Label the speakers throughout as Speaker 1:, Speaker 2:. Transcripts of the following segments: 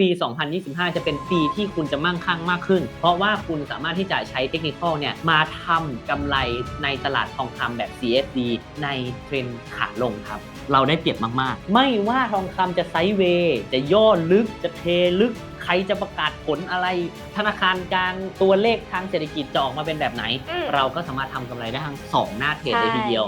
Speaker 1: ปี 2025 จะเป็นปีที่คุณจะมั่งคั่งมากขึ้น เพราะว่าคุณสามารถที่จะใช้เทคนิคอลเนี่ยมาทำกำไรในตลาดทองคำแบบ CFD ในเทรนด์ขาลงครับ เราได้เปรียบมาก ๆ ไม่ว่าทองคำจะไซด์เวย์จะย่อลึกจะเทลึกใครจะประกาศผลอะไร ธนาคารกลางตัวเลขทางเศรษฐกิจจะออกมาเป็นแบบไหน
Speaker 2: อืม
Speaker 1: เราก็สามารถทำกำไรได้ทั้งสองหน้าเทรดเลยทีเดียว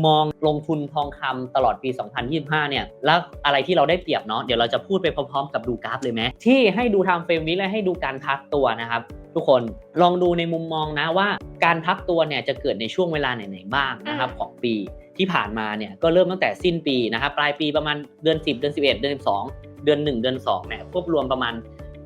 Speaker 1: มุมมองลงทุนทองคำตลอดปี 2025 เนี่ย แล้วอะไรที่เราได้เปรียบเนาะ เดี๋ยวเราจะพูดไปพร้อมๆ กับดูกราฟเลยไหมที่ให้ดูทำเฟรมวิและให้ดูการพักตัวนะครับทุกคนลองดูในมุมมองนะว่า การพักตัวเนี่ยจะเกิดในช่วงเวลาไหนๆบ้างนะครับ
Speaker 2: อืม
Speaker 1: ของปีที่ผ่านมาเนี่ยก็เริ่มตั้งแต่สิ้นปีนะครับปลายปีประมาณเดือน 10 เดือน 11 เดือน 12 เดือน 1 เดือน2เนี่ยควบรวมประมาณ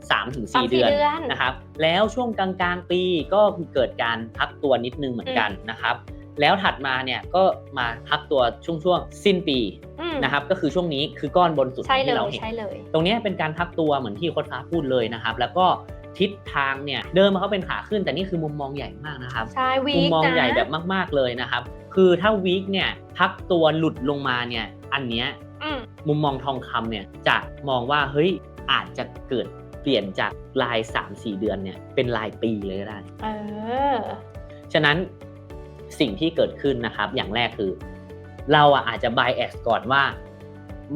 Speaker 1: 3-4
Speaker 2: สามสี่
Speaker 1: เดือน
Speaker 2: เดือน
Speaker 1: นะครับแล้วช่วงกลางๆปีก็เกิดการพักตัวนิดนึงเหมือนกันนะครับ แล้วถัดมาเนี่ยก็มาพักตัวช่วงช่วงๆสิ้นปี
Speaker 2: อืม
Speaker 1: นะครับก็คือช่วงนี้คือก้อนบนสุด
Speaker 2: ใช่เล
Speaker 1: ที่เรา
Speaker 2: ย
Speaker 1: เห็น
Speaker 2: ใช่เลย
Speaker 1: ตรงเนี้ยเป็นการพักตัวเหมือนที่โค้ชฟ้าพูดเลยนะครับ แล้วก็ทิศทางเนี่ยเดิมมาเขาเป็นขาขึ้นแต่นี่คือมุมมองใหญ่มากนะครับ
Speaker 2: ใช่วี
Speaker 1: มุม
Speaker 2: ค
Speaker 1: มอง
Speaker 2: นะ
Speaker 1: ใหญ่แบบมากๆเลยนะครับ คือถ้าวีคเนี่ยพักตัวหลุดลงมาเนี่ยอันเนี้ย
Speaker 2: อืม
Speaker 1: มุมมองทองคำเนี่ยจะมองว่าเฮ้ยอาจจะเกิดเปลี่ยนจากลาย 3-4 เดือนเนี่ยเป็นลายปีเลยก็ได้
Speaker 2: เออ
Speaker 1: ฉะนั้น สิ่งที่เกิดขึ้นนะครับ อย่างแรกคือ เราอะอาจจะ bias ก่อนว่า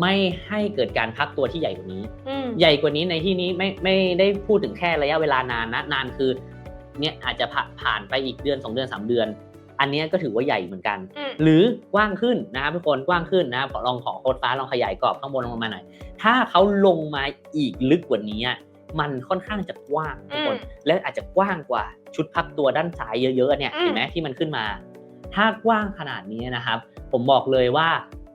Speaker 1: ไม่ให้เกิดการพักตัวที่ใหญ่กว่านี้
Speaker 2: อืม
Speaker 1: ใหญ่กว่านี้ในที่นี้ไม่ไม่ได้พูดถึงแค่ระยะเวลานานนะนานคือ เนี่ยอาจจะผ่าผ่านไปอีกเดือนสองเดือนสามเดือน อันเนี้ยก็ถือว่าใหญ่เหมือนกัน
Speaker 2: อืม
Speaker 1: หรือกว้างขึ้นนะครับทุกคนกว้างขึ้นนะครับขอลองขอโค้ดฟ้าลองขยายกรอบข้างบนลงมาหน่อยถ้าเขาลงมาอีกลึกกว่านี้อะมันค่อนข้างจะกว้างทุกคน
Speaker 2: อืม
Speaker 1: และอาจจะกว้างกว่าชุดพักตัวด้านซ้ายเยอะๆเนี่ย
Speaker 2: อืม
Speaker 1: เห็นไหมที่มันขึ้นมา ถ้ากว้างขนาดนี้นะครับ ผมบอกเลยว่า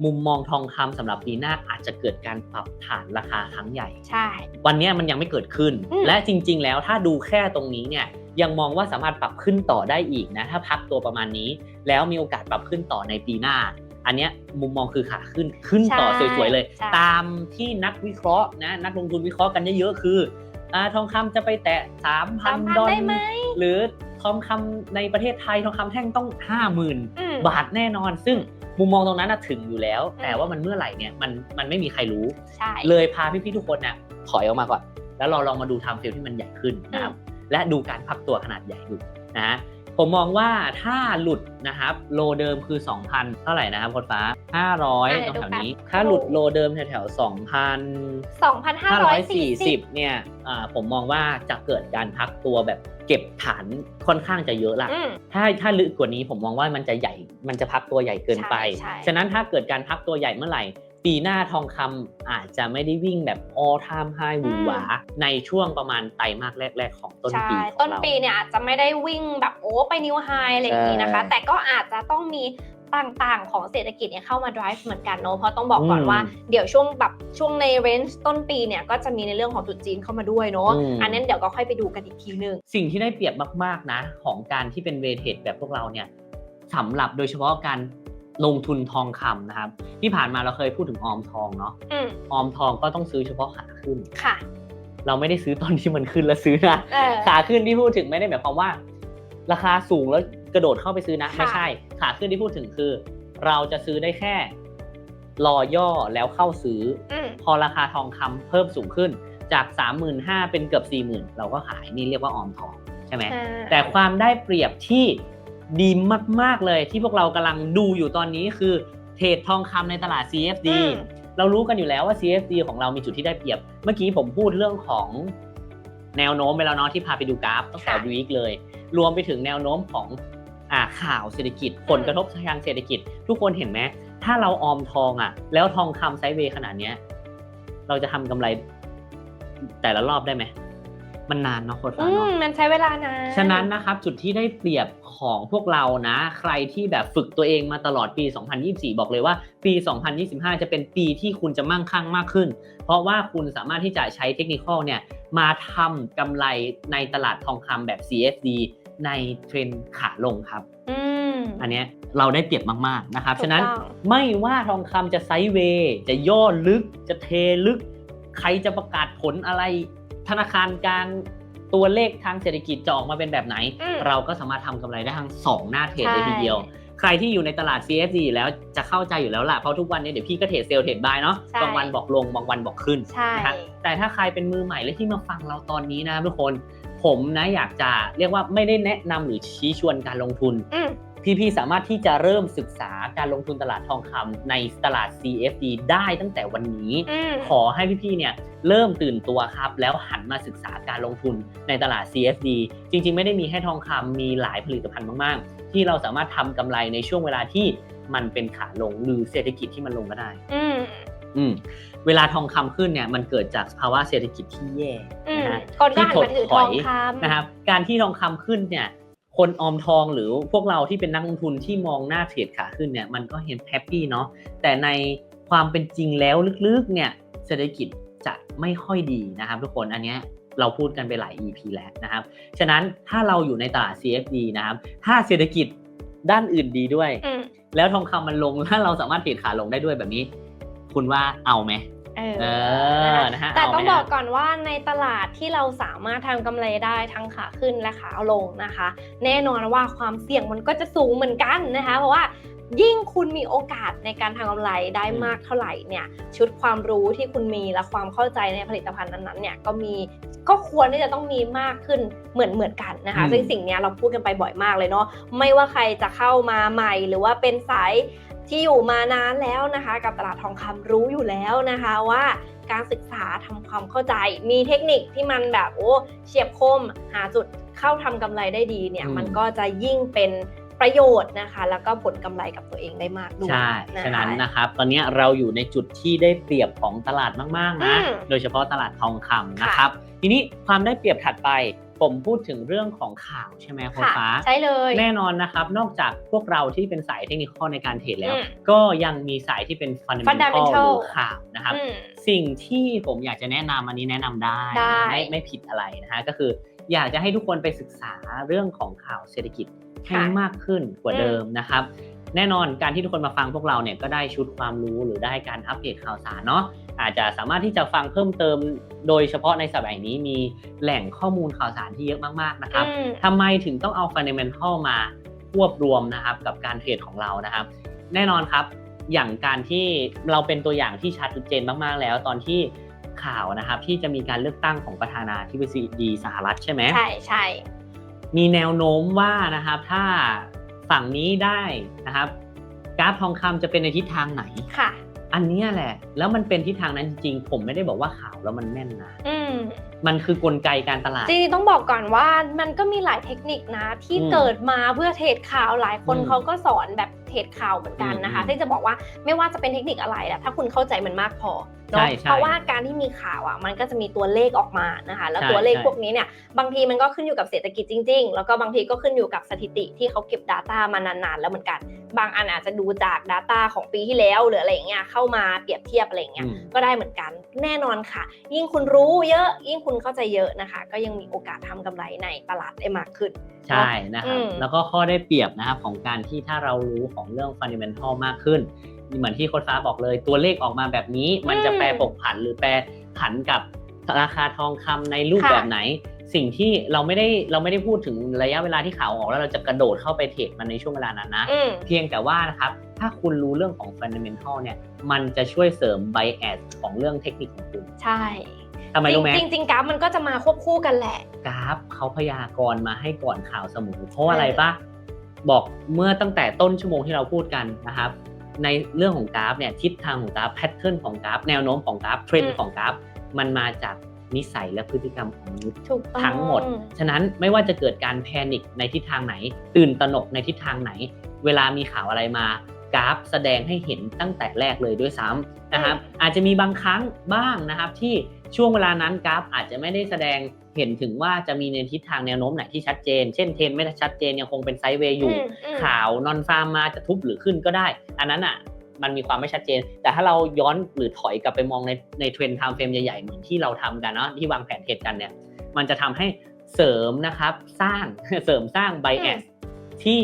Speaker 1: มุมมองทองคำสำหรับปีหน้าอาจจะเกิดการปรับฐานราคาครั้งใหญ่
Speaker 2: ใช่
Speaker 1: วันเนี้ยมันยังไม่เกิดขึ้น
Speaker 2: อืม
Speaker 1: และจริง ๆ แล้วถ้าดูแค่ตรงนี้เนี่ยยังมองว่าสามารถปรับขึ้นต่อได้อีกนะ ถ้าพักตัวประมาณนี้ แล้วมีโอกาสปรับขึ้นต่อในปีหน้า อันเนี้ยมุมมองคือขาขึ้นขึ้นต่อ
Speaker 2: ใช่
Speaker 1: สวยๆเลย
Speaker 2: ใช่
Speaker 1: ตามที่นักวิเคราะห์นะนักลงทุนวิเคราะห์กันเยอะๆคืออ่าทองคำจะไปแตะ
Speaker 2: สาม
Speaker 1: 3,000
Speaker 2: พัน
Speaker 1: ดอล
Speaker 2: ได้ไหม
Speaker 1: หรือ ทองคำในประเทศไทยทองคำแท่งต้อง 50,000
Speaker 2: อืม
Speaker 1: บาทแน่นอน ซึ่งมุมมองตรงนั้นน่ะถึงอยู่แล้ว
Speaker 2: อืม
Speaker 1: แต่ว่ามันเมื่อไหร่เนี่ยมันมันไม่มีใครรู้
Speaker 2: ใช่
Speaker 1: เลยพาพี่ๆทุกคนนะถอยออกมาก่อน แล้วเราลองมาดูไทม์เฟรมที่มันใหญ่ขึ้นนะครับและดูการพักตัวขนาดใหญ่ดูนะผมมองว่าถ้าหลุดนะครับโลเดิมคือ 2,000 เท่าไหร่นะครับคนฟ้า 500ตรงแถวนี้ ถ้าหลุดโลเดิมแถวๆ2,000
Speaker 2: สองพันห้าร้อยสี่สิบ
Speaker 1: 540 เนี่ยอ่าผมมองว่าจะเกิดการพักตัวแบบ เก็บฐานค่อนข้างจะเยอะละ
Speaker 2: อืม
Speaker 1: ถ้าถ้าลึกกว่านี้ผมมองว่ามันจะใหญ่ มันจะพักตัวใหญ่เกินไป
Speaker 2: ใช่ใช่
Speaker 1: ฉะนั้นถ้าเกิดการพักตัวใหญ่เมื่อไหร่ ปีหน้าทองคำอาจจะไม่ได้วิ่งแบบ all time high หวือหวาในช่วงประมาณไตรมาสแรก ๆ ของต้น
Speaker 2: ใช่
Speaker 1: ปีของ
Speaker 2: ต้น
Speaker 1: เรา
Speaker 2: ปีเนี่ยอาจจะไม่ได้วิ่งแบบโอ้ไปนิวไฮอะไรอย่างนี้นะคะ
Speaker 1: ใช่
Speaker 2: แต่ก็อาจจะต้องมี ต่างๆ ของเศรษฐกิจเนี่ยเข้ามา drive เหมือนกันเนอะเพราะต้องบอกก่อน
Speaker 1: อืม
Speaker 2: ว่าเดี๋ยวช่วงแบบช่วงใน range ต้นปีเนี่ยก็จะมีในเรื่องของตรุษจีนเข้ามาด้วยเนอะ
Speaker 1: อืม
Speaker 2: อันนั้นเดี๋ยวก็ค่อยไปดูกันอีกทีนึง
Speaker 1: สิ่งที่ได้เปรียบมาก ๆนะ ของการที่เป็นเวทเทดแบบพวกเราเนี่ยสำหรับโดยเฉพาะการลงทุนทองคำนะครับ ที่ผ่านมาเราเคยพูดถึงออมทองเนาะ
Speaker 2: อืม
Speaker 1: ออมทองก็ต้องซื้อเฉพาะขาขึ้น
Speaker 2: ค่ะ
Speaker 1: เราไม่ได้ซื้อตอนที่มันขึ้นแล้วซื้อนะ
Speaker 2: เออ
Speaker 1: ขาขึ้นที่พูดถึงไม่ได้หมายความว่า ราคาสูงแล้วกระโดดเข้าไปซื้อนะ
Speaker 2: ค่ะ
Speaker 1: ไม่ใช่ ขาขึ้นที่พูดถึงคือ เราจะซื้อได้แค่รอย่อแล้วเข้าซื้อ
Speaker 2: อืม
Speaker 1: พอราคาทองคำเพิ่มสูงขึ้นจาก35,000เป็นเกือบ 40,000 เราก็ขายนี่เรียกว่าออมทองใช่ไหม
Speaker 2: อ่า
Speaker 1: แต่ความได้เปรียบที่ดีมาก ๆ เลยที่พวกเรากำลังดูอยู่ตอนนี้คือเทรดทองคำในตลาด CFD
Speaker 2: อืม
Speaker 1: เรารู้กันอยู่แล้วว่า CFD ของเรามีจุดที่ได้เปรียบ เมื่อกี้ผมพูดเรื่องของ แนวโน้มไปแล้วเนาะที่พาไปดูกราฟตั้งแต่
Speaker 2: ค่ะ
Speaker 1: วีคเลย รวมไปถึงแนวโน้มของอ่าข่าวเศรษฐกิจ ผลกระทบทางเศรษฐกิจ ทุกคนเห็นไหมถ้าเราออมทองอะ แล้วทองคำไซด์เวย์ขนาดเนี้ย เราจะทำกำไรแต่ละรอบได้ไหม มันนานเนาะโคตร
Speaker 2: อื
Speaker 1: ฟ้าเนาะ
Speaker 2: มมันใช้เวลานาน
Speaker 1: ฉะนั้นนะครับจุดที่ได้เปรียบของพวกเรานะ ใครที่แบบฝึกตัวเองมาตลอดปี 2024 บอกเลยว่าปี 2025 จะเป็นปีที่คุณจะมั่งคั่งมากขึ้น เพราะว่าคุณสามารถที่จะใช้เทคนิคอลเนี่ยมาทำกำไรในตลาดทองคำแบบ CFD ในเทรนด์ขาลงครับ
Speaker 2: อืม
Speaker 1: อันเนี้ยเราได้เปรียบมากๆนะครับ
Speaker 2: ถูก
Speaker 1: ฉะนั้น
Speaker 2: ต้อง
Speaker 1: ไม่ว่าทองคำจะไซด์เวย์ จะย่อลึกจะเทลึก ใครจะประกาศผลอะไร ธนาคารกลางตัวเลขทางเศรษฐกิจจะออกมาเป็นแบบไหน
Speaker 2: อืม
Speaker 1: เราก็สามารถทำกำไรได้ทั้งสองหน้าเทรดเลยทีเดียว ใครที่อยู่ในตลาด CFD อยู่แล้วจะเข้าใจอยู่แล้วล่ะ เพราะทุกวันนี้เดี๋ยวพี่ก็เทรดเซลล์เทรดบายเนาะ
Speaker 2: ใช่
Speaker 1: บางวันบอกลง บางวันบอกขึ้น
Speaker 2: ใช่
Speaker 1: นะครับแต่ถ้าใครเป็นมือใหม่และที่มาฟังเราตอนนี้นะครับทุกคน ผมนะอยากจะเรียกว่าไม่ได้แนะนำหรือชี้ชวนการลงทุน
Speaker 2: อืม
Speaker 1: พี่ๆสามารถที่จะเริ่มศึกษาการลงทุนตลาดทองคำในตลาด CFD ได้ตั้งแต่วันนี้
Speaker 2: อืม
Speaker 1: ขอให้พี่ๆเนี่ยเริ่มตื่นตัวครับ แล้วหันมาศึกษาการลงทุนในตลาด CFD จริง ๆ ไม่ได้มีแค่ทองคำมีหลายผลิตภัณฑ์มากๆ ที่เราสามารถทำกำไรในช่วงเวลาที่มันเป็นขาลงหรือเศรษฐกิจที่มันลงก็ได้
Speaker 2: อืม
Speaker 1: อืมเวลาทองคำขึ้นเนี่ยมันเกิดจากภาวะเศรษฐกิจที่แย่
Speaker 2: อืม
Speaker 1: นะฮะ
Speaker 2: คนก็หันมาถือทองคำ
Speaker 1: นะครับการที่ทองคำขึ้นเนี่ย คนออมทองหรือพวกเราที่เป็นนักลงทุนที่มองหน้าเทรดขาขึ้นเนี่ยมันก็เห็นแฮปปี้เนาะแต่ในความเป็นจริงแล้วลึกๆเนี่ยเศรษฐกิจจะไม่ค่อยดีนะครับ ทุกคนอันเนี้ยเราพูดกันไปหลาย EP แล้วนะครับ ฉะนั้นถ้าเราอยู่ในตลาด CFD นะครับ ถ้าเศรษฐกิจด้านอื่นดีด้วย
Speaker 2: อืม
Speaker 1: แล้วทองคำมันลงถ้าเราสามารถเทรดขาลงได้ด้วยแบบนี้ คุณว่าเอาไหม
Speaker 2: เออ
Speaker 1: เออนะฮะ
Speaker 2: แต่
Speaker 1: เอาไหม
Speaker 2: ต้องบอก
Speaker 1: ฮะ
Speaker 2: ก่อนว่าในตลาดที่เราสามารถทำกำไรได้ทั้งขาขึ้นและขาลงนะคะ แน่นอนว่าความเสี่ยงมันก็จะสูงเหมือนกันนะคะ เพราะว่ายิ่งคุณมีโอกาสในการทำกำไรได้มากเท่าไหร่เนี่ยชุดความรู้ที่คุณมีและความเข้าใจในผลิตภัณฑ์นั้นๆเนี่ยก็มีก็ควรที่จะต้องมีมากขึ้นเหมือนเหมือนกันนะคะ
Speaker 1: อืม
Speaker 2: ซึ่งสิ่งเนี้ยเราพูดกันไปบ่อยมากเลยเนาะไม่ว่าใครจะเข้ามาใหม่ หรือว่าเป็นสายที่อยู่มานานแล้วนะคะ กับตลาดทองคำรู้อยู่แล้วนะคะว่า การศึกษาทำความเข้าใจ มีเทคนิคที่มันแบบโอ้เฉียบคม หาจุดเข้าทำกำไรได้ดีเนี่ย
Speaker 1: อืม
Speaker 2: มันก็จะยิ่งเป็นประโยชน์นะคะ แล้วก็ผลกำไรกับตัวเองได้มากด้วย
Speaker 1: ใช่
Speaker 2: ค
Speaker 1: ฉะนั้นนะครับ ตอนนี้เราอยู่ในจุดที่ได้เปรียบของตลาดมากๆนะ
Speaker 2: อืม
Speaker 1: โดยเฉพาะตลาดทองคำ
Speaker 2: ค่ะ
Speaker 1: นะครับ ทีนี้ความได้เปรียบถัดไป ผมพูดถึงเรื่องของข่าวใช่ไหมคุณ
Speaker 2: ค่ะ
Speaker 1: ฟ้า
Speaker 2: ใช่เลย
Speaker 1: แน่นอนนะครับ นอกจากพวกเราที่เป็นสายเทคนิคในการเทรดแล้ว
Speaker 2: อืม
Speaker 1: ก็ยังมีสายที่เป็น fundamental
Speaker 2: fundamental
Speaker 1: หรือข่าวนะครับ
Speaker 2: อืม
Speaker 1: สิ่งที่ผมอยากจะแนะนำอันนี้แนะนำได้
Speaker 2: ได้
Speaker 1: ไม่ไม่ผิดอะไรนะฮะก็คืออยากจะให้ทุกคนไปศึกษาเรื่องของข่าวเศรษฐกิจ ให้
Speaker 2: ค่ะ
Speaker 1: มากขึ้นกว่า
Speaker 2: อืม
Speaker 1: เดิมนะครับ แน่นอนการที่ทุกคนมาฟังพวกเราเนี่ยก็ได้ชุดความรู้หรือได้การอัปเดตข่าวสารเนาะอาจจะสามารถที่จะฟังเพิ่มเติม โดยเฉพาะในสมัยนี้มีแหล่งข้อมูลข่าวสารที่เยอะมากๆนะครับ
Speaker 2: อืม
Speaker 1: ทำไมถึงต้องเอา fundamental มาควบรวมนะครับกับการเทรดของเรานะครับ แน่นอนครับอย่างการที่เราเป็นตัวอย่างที่ชัดเจนมากๆแล้ว ตอนที่ข่าวนะครับที่จะมีการเลือกตั้งของประธานาธิบดีสหรัฐใช่ไหม
Speaker 2: ใช่ใช่
Speaker 1: มีแนวโน้มว่านะครับถ้าฝั่งนี้ได้นะครับกราฟทองคำจะเป็นในทิศทางไหน
Speaker 2: ค่ะ
Speaker 1: อันเนี้ยแหละ แล้วมันเป็นทิศทางนั้นจริงๆผมไม่ได้บอกว่าข่าวแล้วมันแม่นนะ
Speaker 2: อื ม
Speaker 1: มันคือกลไกการตลาด
Speaker 2: จริงๆต้องบอกก่อนว่ามันก็มีหลายเทคนิคนะ ที่
Speaker 1: อืม
Speaker 2: เกิดมาเพื่อเทรดข่าวหลายคน
Speaker 1: อืม
Speaker 2: เขาก็สอนแบบเทรดข่าวเหมือนกันนะคะ
Speaker 1: อืม
Speaker 2: ที่จะบอกว่าไม่ว่าจะเป็นเทคนิคอะไรแหละถ้าคุณเข้าใจมันมากพอเน
Speaker 1: ใช่
Speaker 2: อะ
Speaker 1: ใช่
Speaker 2: เพราะว่าการที่มีข่าวอะมันก็จะมีตัวเลขออกมานะคะ แล้ว
Speaker 1: ใช่
Speaker 2: ตัวเลข
Speaker 1: ใช่
Speaker 2: พวกนี้เนี่ยบางทีมันก็ขึ้นอยู่กับเศรษฐกิจจริง ๆ แล้วก็บางทีก็ขึ้นอยู่กับสถิติที่เขาเก็บ Data มานานๆ แล้วเหมือนกัน บางอันอาจจะดูจาก Data ของปีที่แล้ว หรืออะไรอย่างเงี้ยเข้ามาเปรียบเทียบอะไรอย่างเงี้ย
Speaker 1: อืม
Speaker 2: ก็ได้เหมือนกันแน่นอนค่ะ ยิ่งคุณรู้เยอะยิ่งคุณเข้าใจเยอะนะคะ ก็ยังมีโอกาสทำกำไรในตลาดได้มากขึ้น
Speaker 1: ใช่นะครับ
Speaker 2: อืม
Speaker 1: แล้วก็ข้อได้เปรียบนะครับของการที่ถ้าเรารู้ของเรื่อง fundamental มากขึ้น เหมือนที่โค้ชฟ้าบอกเลยตัวเลขออกมาแบบนี้ มันจะแปรผกผันหรือแปรผันกับราคาทองคำในรูปแบบไหน สิ่งที่เราไม่ได้เราไม่ได้พูดถึงระยะเวลาที่ข่าวออกแล้วเราจะกระโดดเข้าไปเทรดมันในช่วงเวลานั้นนะ
Speaker 2: อืม
Speaker 1: เพียงแต่ว่านะครับถ้าคุณรู้เรื่องของ fundamental เนี่ยมันจะช่วยเสริม bias ของเรื่องเทคนิคของคุณ
Speaker 2: ใช่
Speaker 1: ทำไมรู้ไหม
Speaker 2: จริงๆจริงๆกราฟมันก็จะมาควบคู่กันแหละ
Speaker 1: กราฟเขาพยากรณ์มาให้ก่อนข่าวเสมอเพราะว่าอะไรปะบอกเมื่อตั้งแต่ต้นชั่วโมงที่เราพูดกันนะครับ ในเรื่องของกราฟเนี่ยทิศทางของกราฟแพทเทิร์นของกราฟ แนวโน้มของกราฟเทรน
Speaker 2: อื
Speaker 1: ด์
Speaker 2: ม
Speaker 1: ของกราฟ มันมาจากนิสัยและพฤติกรรมของมนุษย์
Speaker 2: ถูกต้อง
Speaker 1: ทั้งหมด ฉะนั้นไม่ว่าจะเกิดการแพนิคในทิศทางไหน ตื่นตระหนกในทิศทางไหน เวลามีข่าวอะไรมา กราฟแสดงให้เห็นตั้งแต่แรกเลยด้วยซ้ำนะครับอาจจะมีบางครั้งบ้างนะครับ ที่ช่วงเวลานั้นกราฟอาจจะไม่ได้แสดงเห็นถึงว่าจะมีในทิศทางแนวโน้มไหนที่ชัดเจน เช่นเทรนไม่ชัดเจนยังคงเป็นไซด์เวย์อยู่
Speaker 2: มอืม
Speaker 1: ข่าว นอนฟาร์มมาจะทุบหรือขึ้นก็ได้ อันนั้นอะมันมีความไม่ชัดเจน แต่ถ้าเราย้อนหรือถอยกลับไปมองในในเทรนด์ไทม์เฟรมใหญ่ๆ เหมือนที่เราทำกันเนาะที่วางแผนเทรดกันเนี่ย มันจะทำให้เสริมนะครับ สร้างเสริมสร้างไบแอสที่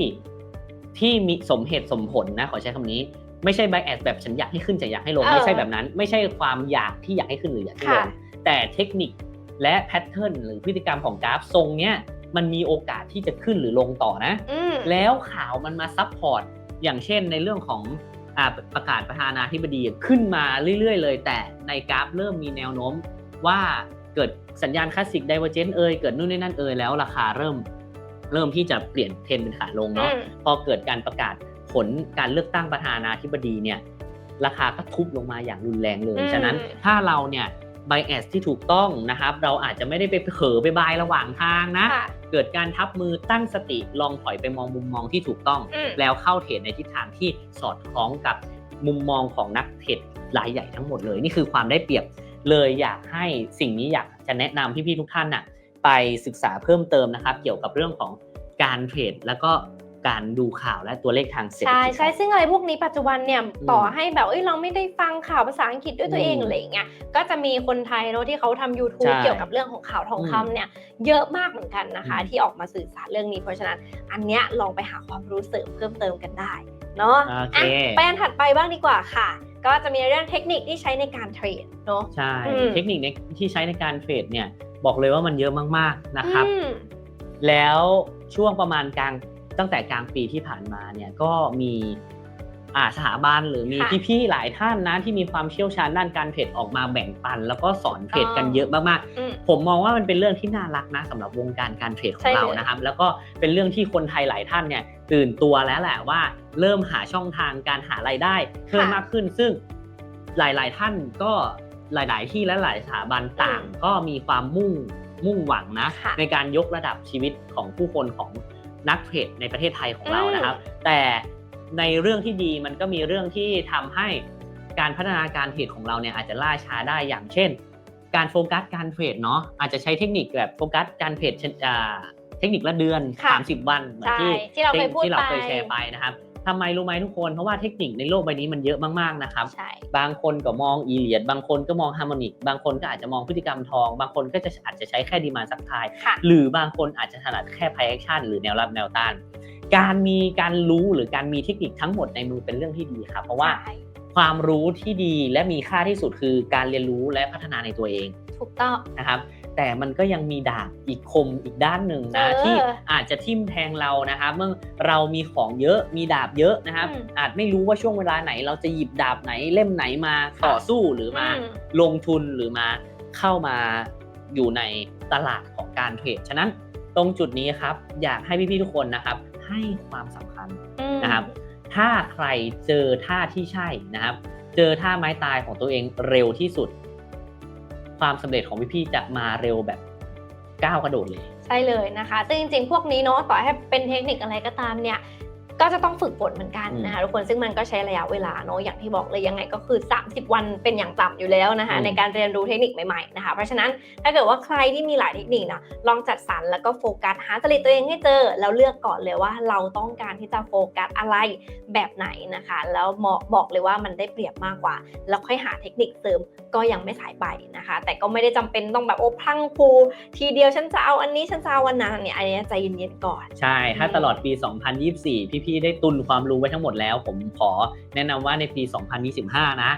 Speaker 1: ที่มีสมเหตุสมผลนะขอใช้คำนี้ไม่ใช่ไบแอสแบบฉันอยากให้ขึ้นจะอยากให้ลง
Speaker 2: เออ
Speaker 1: ไม่ใช่แบบนั้น ไม่ใช่ความอยากที่อยากให้ขึ้นหรืออยากให้ล
Speaker 2: ค่ะ
Speaker 1: งแต่เทคนิคและแพทเทิร์นหรือพฤติกรรมของกราฟทรงเนี้ยมันมีโอกาสที่จะขึ้นหรือลงต่อนะ
Speaker 2: อืม
Speaker 1: แล้วข่าวมันมาซับพอร์ตอย่างเช่นในเรื่องของอาประกาศประธานาธิบดีขึ้นมาเรื่อย ๆ เลย แต่ในกราฟเริ่มมีแนวโน้มว่าเกิดสัญญาณคลาสสิกไดเวอร์เจนเอยเกิดนู่นนี่นั่นเอยแล้วราคาเริ่ม เริ่มที่จะเปลี่ยนเทรนด์เป็นขาลงเนาะ
Speaker 2: อืม
Speaker 1: พอเกิดการประกาศผลการเลือกตั้งประธานาธิบดีเนี่ยราคาก็ทุบลงมาอย่างรุนแรงเลย
Speaker 2: อืม
Speaker 1: ฉะนั้นถ้าเราเนี่ย bias ที่ถูกต้องนะครับ เราอาจจะไม่ได้ไปเผลอไปบายระหว่างทางนะ
Speaker 2: ค่ะ
Speaker 1: เกิดการทับมือตั้งสติลองถอยไปมองมุมมองที่ถูกต้อง
Speaker 2: อืม
Speaker 1: แล้วเข้าเทรดในทิศทางที่สอดคล้องกับมุมมองของนักเทรดรายใหญ่ทั้งหมดเลย นี่คือความได้เปรียบเลยอยากให้สิ่งนี้อยากจะแนะนำพี่ๆทุกท่านน่ะ ไปศึกษาเพิ่มเติมนะครับ เกี่ยวกับเรื่องของการเทรดแล้วก็การดูข่าวและตัวเลขทางเศรษฐ
Speaker 2: ใช่
Speaker 1: กิจ
Speaker 2: ใช่ซึ่งอะไรพวกนี้ปัจจุบันเนี่ย
Speaker 1: อืม
Speaker 2: ต่อให้แบบเอ้ยเราไม่ได้ฟังข่าวภาษาอังกฤษด้วยตัวเอง
Speaker 1: อืม
Speaker 2: อะไรอย่างเงี้ยก็จะมีคนไทยเนอะที่เขาทำ YouTube
Speaker 1: ใช่
Speaker 2: เกี่ยวกับเรื่องของข่าวทองคำ
Speaker 1: อืม
Speaker 2: เนี่ยเยอะมากเหมือนกันนะคะ
Speaker 1: อืม
Speaker 2: ที่ออกมาสื่อสารเรื่องนี้เพราะฉะนั้นอันเนี้ยลองไปหาความรู้เสริมเพิ่มเติมกันได้เนาะ
Speaker 1: โอเค
Speaker 2: อะไปอันถัดไปบ้างดีกว่าค่ะ ก็จะมีเรื่องเทคนิคที่ใช้ในการเทรดเนาะ
Speaker 1: ใช่
Speaker 2: อืม
Speaker 1: เทคนิคในที่ใช้ในการเทรดเนี่ยบอกเลยว่ามันเยอะมากๆนะครับ
Speaker 2: อืม
Speaker 1: แล้วช่วงประมาณกลางตั้งแต่กลางปีที่ผ่านมาเนี่ยก็มี อ่าสถาบันหรือมี
Speaker 2: ค่ะ
Speaker 1: พี่ๆหลายท่านนะที่มีความเชี่ยวชาญด้านการเทรดออกมาแบ่งปัน แล้วก็สอนเทรดกันเยอะมาก
Speaker 2: อืม
Speaker 1: ๆ ผมมองว่ามันเป็นเรื่องที่น่ารักนะสำหรับวงการการเทรดขอ
Speaker 2: ใช่
Speaker 1: ง
Speaker 2: เลย
Speaker 1: เรานะครับ แล้วก็เป็นเรื่องที่คนไทยหลายท่านเนี่ยตื่นตัวแล้วแหละว่า เริ่มหาช่องทางการหารายได้เพิ่มมากขึ้น ซึ่งหลายๆท่านก็หลาย ๆ ที่และหลายสถาบันต่าง ก็มีความมุ่งมุ่งหวังนะ
Speaker 2: ค่ะ
Speaker 1: ในการยกระดับชีวิตของผู้คนของนักเทรดในประเทศไทยของเรา
Speaker 2: อืม
Speaker 1: นะครับ แต่ ในเรื่องที่ดีมันก็มีเรื่องที่ทำให้การพัฒนาการเทรดของเราเนี่ยอาจจะล่าช้าได้อย่างเช่น การโฟกัสการเทรดเนาะอาจจะใช้เทคนิคแบบโฟกัสการเทรดเช่นอ่าเทคนิคละเดือน
Speaker 2: ค่ะ
Speaker 1: 30 วันเหมือน
Speaker 2: ใช่
Speaker 1: ที่
Speaker 2: ที่เราเคยพูด
Speaker 1: ที่เรา
Speaker 2: ไป
Speaker 1: เคยแชร์ไปนะครับทำไมรู้ไหมทุกคนเพราะว่าเทคนิคในโลกใบนี้มันเยอะมากๆนะครับ
Speaker 2: ใช่
Speaker 1: บางคนก็มองอีเลียด บางคนก็มองฮาร์โมนิก บางคนก็อาจจะมองพฤติกรรมทอง บางคนก็จะอาจจะใช้แค่ดีมาสักทาย
Speaker 2: ค่ะ
Speaker 1: หรือบางคนอาจจะถนัดแค่ pay action หรือแนวรับแนวต้าน การมีการรู้หรือการมีเทคนิคทั้งหมดในมือเป็นเรื่องที่ดีครับ เพราะว่า
Speaker 2: ใช่
Speaker 1: ความรู้ที่ดีและมีค่าที่สุดคือการเรียนรู้และพัฒนาในตัวเอง
Speaker 2: ถูกต้อง
Speaker 1: นะครับแต่มันก็ยังมีดาบอีกคมอีกด้านหนึ่งนะ
Speaker 2: เออ
Speaker 1: ที่อาจจะทิ่มแทงเรานะครับเมื่อเรามีของเยอะมีดาบเยอะนะครับ
Speaker 2: อืม
Speaker 1: อาจไม่รู้ว่าช่วงเวลาไหน เราจะหยิบดาบไหนเล่มไหนมาต่อสู้หรือมา
Speaker 2: อืม
Speaker 1: ลงทุนหรือมาเข้ามาอยู่ในตลาดของการเทรดฉะนั้นตรงจุดนี้ครับอยากให้พี่ๆทุกคนนะครับ ให้ความสำคัญ
Speaker 2: อืม
Speaker 1: นะครับ ถ้าใครเจอท่าที่ใช่นะครับ เจอท่าไม้ตายของตัวเองเร็วที่สุด ความสำเร็จของพี่ๆจะมาเร็วแบบก้าวกระโดดเลย
Speaker 2: ใช่เลยนะคะ ซึ่งจริงๆ พวกนี้เนาะต่อให้เป็นเทคนิคอะไรก็ตามเนี่ย ก็จะต้องฝึกฝนเหมือนกันนะคะทุกคนซึ่งมันก็ใช้ระยะเวลาเนาะอย่างที่บอกเลยยังไงก็คือ 30 วันเป็นอย่างต่ำอยู่แล้วนะคะ
Speaker 1: อืม
Speaker 2: ในการเรียนรู้เทคนิคใหม่ๆนะคะเพราะฉะนั้นถ้าเกิดว่าใครที่มีหลายเทคนิคนะลองจัดสรรแล้วก็โฟกัสหาจริตตัวเองให้เจอ แล้วเลือกก่อนเลยว่าเราต้องการที่จะโฟกัสอะไรแบบไหนนะคะ แล้วเหมาะบอกเลยว่ามันได้เปรียบมากกว่า แล้วค่อยหาเทคนิคเสริมก็ยังไม่สายไปนะคะ แต่ก็ไม่ได้จำเป็นต้องแบบโอ้พลังพรูทีเดียวฉันจะเอาอันนี้ฉันจะเอาวันนั้นเนี่ยอันนี้ใจเย็นๆก่อน
Speaker 1: ใช่ถ้าตลอดปี 2024พี่ๆได้ตุนความรู้ไว้ทั้งหมดแล้ว ผมขอแนะนำว่าในปี 2025 นะ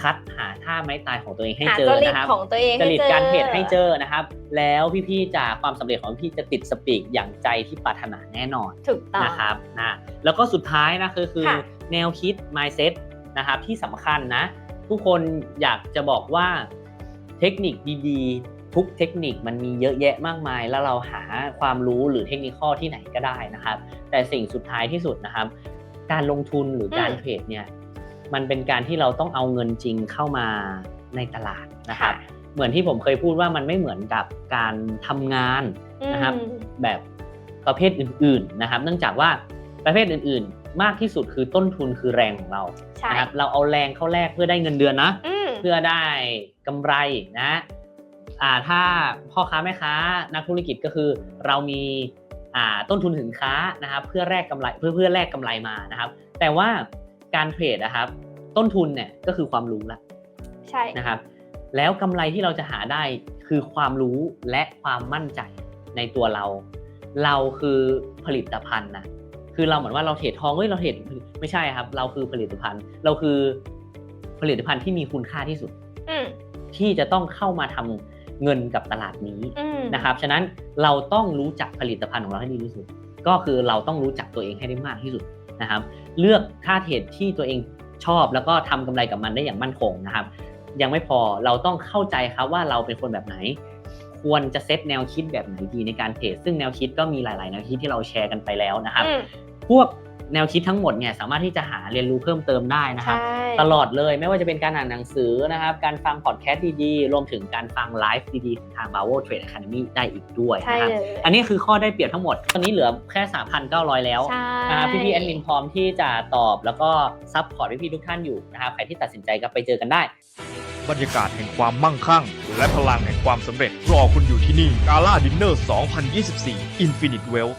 Speaker 1: คัดหาท่าไม้ตายของตัวเองให้
Speaker 2: หา
Speaker 1: เจ
Speaker 2: จ
Speaker 1: อ
Speaker 2: ริต
Speaker 1: นะครับ
Speaker 2: ของตัวเอง
Speaker 1: จ
Speaker 2: ให้
Speaker 1: ริต
Speaker 2: เจอ
Speaker 1: การเทรดให้เจอนะครับ แล้วพี่ๆจากความสำเร็จของพี่จะติดสปีกอย่างใจที่ปรารถนาแน่นอน
Speaker 2: ถูกต้อง
Speaker 1: นะครับนะแล้วก็สุดท้ายนะคือคือ
Speaker 2: ค่ะ
Speaker 1: แนวคิด mindset นะครับที่สำคัญนะ ทุกคนอยากจะบอกว่าเทคนิคดีๆ ทุกเทคนิคมันมีเยอะแยะมากมาย แล้วเราหาความรู้หรือเทคนิคข้อที่ไหนก็ได้นะครับ แต่สิ่งสุดท้ายที่สุดนะครับ การลงทุนหรือการ
Speaker 2: อืม
Speaker 1: เทรดเนี่ยมันเป็นการที่เราต้องเอาเงินจริงเข้ามาในตลาดนะครับ เหมือนที่ผมเคยพูดว่ามันไม่เหมือนกับการทำงานนะครับ
Speaker 2: อืม
Speaker 1: แบบประเภทอื่นๆนะครับ เนื่องจากว่าประเภทอื่นๆ มากที่สุดคือต้นทุนคือแรงของเรา
Speaker 2: ใช่
Speaker 1: นะครับเราเอาแรงเข้าแลกเพื่อได้เงินเดือนนะ
Speaker 2: อืม
Speaker 1: เพื่อได้กำไรนะ อ่าถ้าพ่อค้าแม่ค้านักธุรกิจก็คือ เรามีอ่าต้นทุนสินค้านะครับ เพื่อแลกกำไรเพื่อเพื่อแลกกำไรมานะครับ แต่ว่าการเทรดนะครับ ต้นทุนเนี่ยก็คือความรู้ละ
Speaker 2: ใช่
Speaker 1: นะครับ แล้วกำไรที่เราจะหาได้คือความรู้และความมั่นใจในตัวเรา เราคือผลิตภัณฑ์นะคือเราเหมือนว่าเราเทรดทองเฮ้ยเราเทรดไม่ใช่ครับ เราคือผลิตภัณฑ์ เราคือผลิตภัณฑ์ที่มีคุณค่าที่สุด
Speaker 2: อืม
Speaker 1: ที่จะต้องเข้ามาทำ เงินกับตลาดนี้
Speaker 2: อืม
Speaker 1: นะครับฉะนั้นเราต้องรู้จักผลิตภัณฑ์ของเราให้ดีที่สุด ก็คือเราต้องรู้จักตัวเองให้ได้มากที่สุดนะครับ เลือกท่าเทรดที่ตัวเองชอบแล้วก็ทำกำไรกับมันได้อย่างมั่นคงนะครับ ยังไม่พอเราต้องเข้าใจครับว่าเราเป็นคนแบบไหน ควรจะเซตแนวคิดแบบไหนดีในการเทรดซึ่งแนวคิดก็มีหลาย ๆ แนวคิดที่เราแชร์กันไปแล้วนะครับ
Speaker 2: อืม
Speaker 1: พวก แนวคิดทั้งหมดเนี่ยสามารถที่จะหาเรียนรู้เพิ่มเติมได้นะครับ
Speaker 2: ใช่
Speaker 1: ตลอดเลยไม่ว่าจะเป็นการอ่านหนังสือนะครับ การฟังพอดแคสต์ดีๆ รวมถึงการฟังไลฟ์ดีๆของทาง b a v o Trade Academy ได้อีกด้วย
Speaker 2: ใช่
Speaker 1: นะครับ
Speaker 2: เลย
Speaker 1: อันนี้คือข้อได้เปรียบทั้งหมด ตอนนี้เหลือแค่ 3,900 แล้ว
Speaker 2: ใช่
Speaker 1: นะครับพี่ๆแอดมินพร้อมที่จะตอบแล้วก็ซัพพอร์ตพี่ๆทุกท่านอยู่นะครับใครที่ตัดสินใจก็ไปเจอกันได้
Speaker 3: บรรยากาศแห่งความมั่งคั่ง และพลังแห่งความสำเร็จรอคุณอยู่ที่นี่กาล่าดินเนอร์ 2024 Infinite Wealth